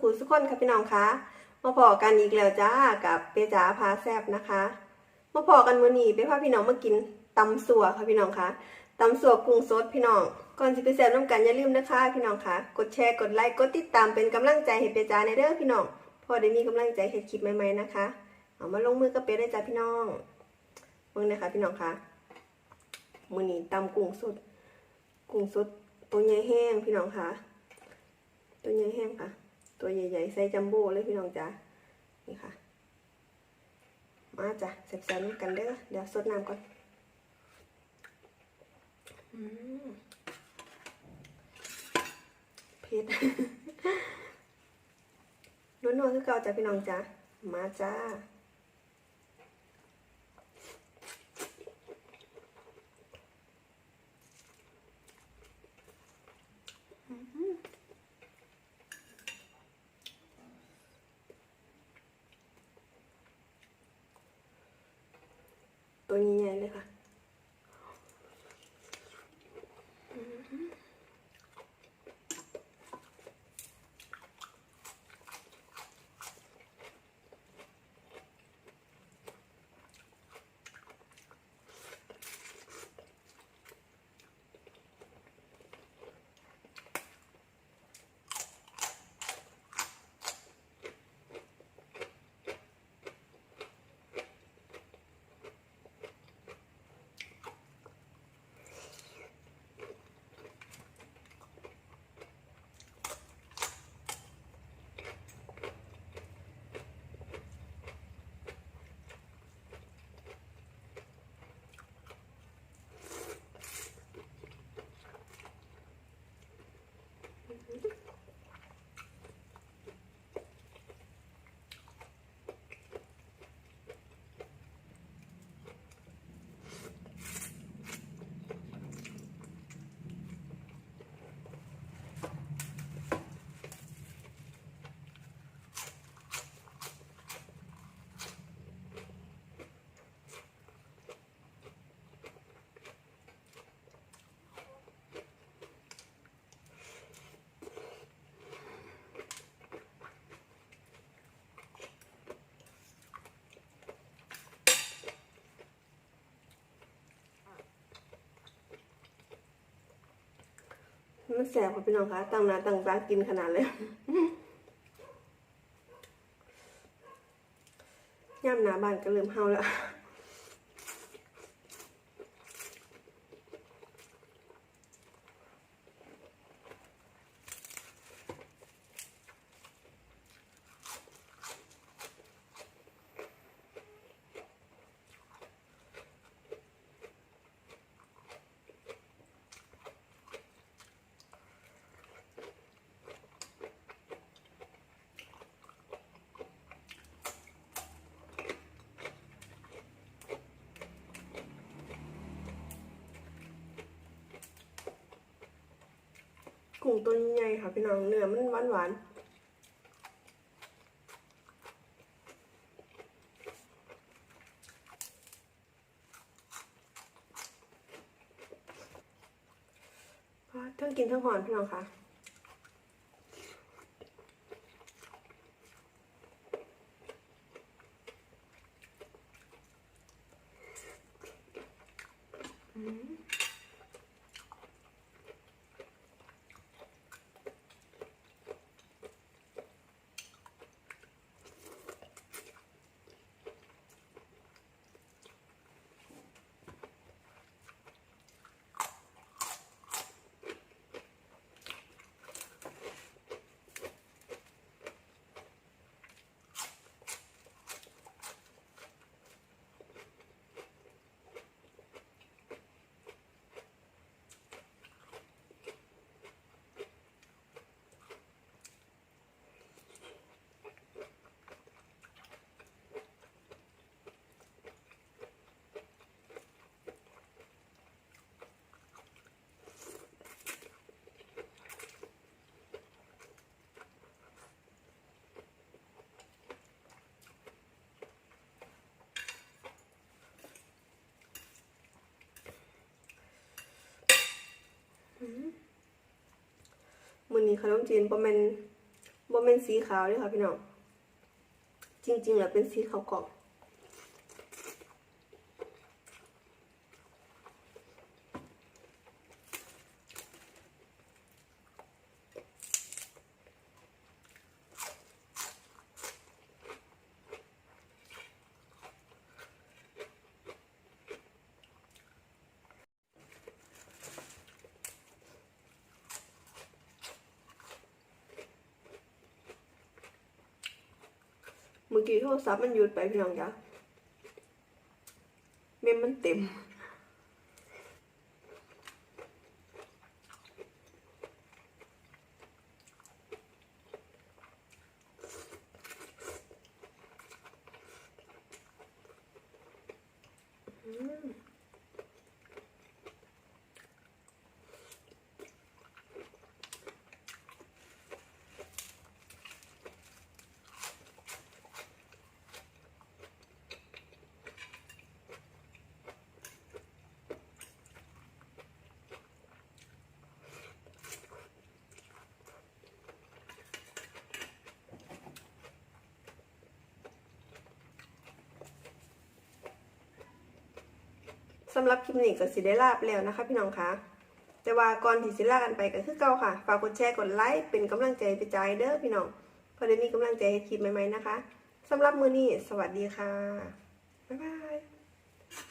ขุสุขคนค่ะพี่น้องคะมาพอกันอีกแล้วจ้ากับเปจ๋าพาแซบนะคะมาพอกันมื้อนี้ไปพาพี่น้องมากินตำสัวค่ะพี่น้องคะตำสัวกุ้งสดพี่น้องก่อนสิไปแซบน้ำกันอย่าลืมนะคะ พี่น้องคะกดแชร์กดไลค์กดติดตามเป็นกำลังใจให้เปจ๋าในเด้อพี่น้องพอได้มีกำลังใจเฮ็ดคลิปใหม่ๆนะคะเอามาลงมือกับเปได้จ้าพี่น้องเบิ่งนะคะพี่น้องคะมือนี้ตำกุ้งสดกุ้งสดตัวใหญ่แห้งพี่น้องคะตัวใหญ่แห้งค่ะ ตัวใหญ่ๆไซส์จัมโบ้เลยพี่น้องจ้านี่ค่ะ มาจ้ะแซ่บๆกันเด้อเดี๋ยวสดน้ำก่อนเผ็ดนัวๆคือเก่าจ้ะพี่น้องจ้ามาจ้า ตัวใหญ่ๆเลยค่ะ มันแสบค่ะพี่น้องคะตั้งนาตั้งตากินขนาดเลยย่ำหนาบ้านก็เริ่มเฮาแล้ว กุ้งตัวใหญ่ค่ะพี่น้องเนื้อมันหวานหวานๆทั้งกินทั้งหอนพี่น้องค่ะ ม มื้อนี้ ขนมจีนบ่แม่นบ่แม่นสีขาวเด้อค่ะพี่น้องจริงๆแล้วเป็นสีขาวกล่อง เมื่อกี้โทรศัพท์มันหยุดไปพี่น้องจ้ะเมมมันเต็ม อืม สำหรับคลิปนี้ก็สิได้ลาไปแล้วนะคะ พี่น้องคะแต่ว่าก่อนที่สิลากันไปก็คือเก่าค่ะ ฝากกดแชร์กดไลค์เป็นกำลังใจไปใจายเด้อพี่น้องเพอได้มีกำลังใจให้คลิปใหม่ๆนะคะสำหรับมือนี้สวัสดีค่ะบ๊ายบาย